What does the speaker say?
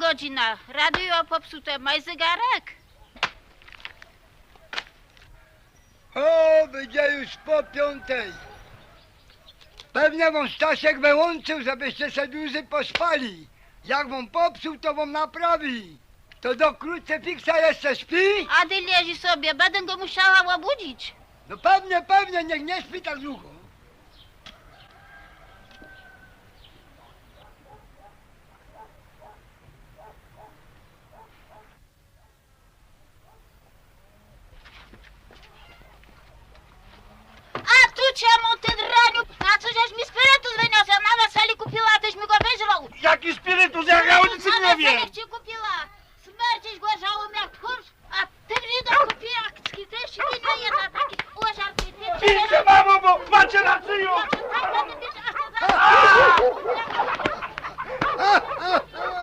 godzina? Radio popsute, maj zegarek? O, będzie już po piątej. Pewnie wam Stasiek wyłączył, żebyście se dłużej pospali. Jak wam popsuł, to wam naprawi. To do krucyfiksa jeszcze śpi? A ty leży sobie, będę go musiała obudzić. No pewnie, pewnie, niech nie śpi tak długo. Değilsin be bu bu. Maçın.